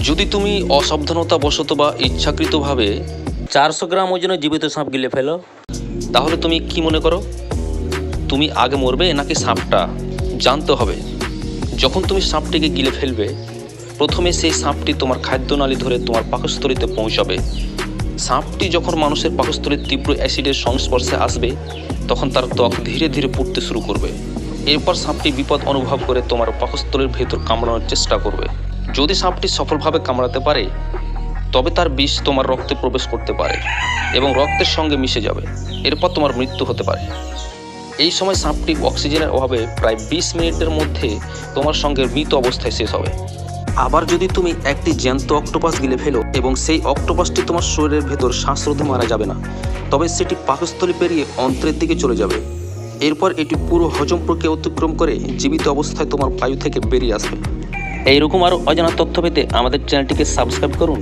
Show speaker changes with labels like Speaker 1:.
Speaker 1: যদি তুমি অসাবধানতাবশত বা ইচ্ছাকৃতভাবে
Speaker 2: চারশো গ্রাম ওজনের জীবিত সাপ গিলে ফেলো,
Speaker 1: তাহলে তুমি কি মনে করো? তুমি আগে মরবে নাকি সাপটা? জানতে হবে। যখন তুমি সাপটিকে গিলে ফেলবে, প্রথমে সেই সাপটি তোমার খাদ্যনালী ধরে তোমার পাকস্থলীতে পৌঁছাবে। সাপটি যখন মানুষের পাকস্থলীর তীব্র অ্যাসিডের সংস্পর্শে আসবে, তখন তার ত্বক ধীরে ধীরে পুড়তে শুরু করবে। এরপর সাপটি বিপদ অনুভব করে তোমার পাকস্থলীর ভেতর কামড়ানোর চেষ্টা করবে। যদি সাপটি সফলভাবে কামড়াতে পারে, তবে তার বিষ তোমার রক্তে প্রবেশ করতে পারে এবং রক্তের সঙ্গে মিশে যাবে। এরপর তোমার মৃত্যু হতে পারে। এই সময় সাপটি অক্সিজেনের অভাবে প্রায় বিশ মিনিটের মধ্যে তোমার সঙ্গে মৃত অবস্থায় শেষ হবে। আবার যদি তুমি একটি জ্যান্ত অক্টোপাস গিলে ফেলো এবং সেই অক্টোপাসটি তোমার শরীরের ভেতর শ্বাসরোধে মারা যাবে না, তবে সেটি পাকস্থলী পেরিয়ে অন্ত্রের দিকে চলে যাবে। এরপর এটি পুরো হজম প্রক্রিয়া অতিক্রম করে জীবিত অবস্থায় তোমার বায়ু থেকে বেরিয়ে আসবে।
Speaker 2: এইরকম আরও অজানা তথ্য পেতে আমাদের চ্যানেলটিকে সাবস্ক্রাইব করুন।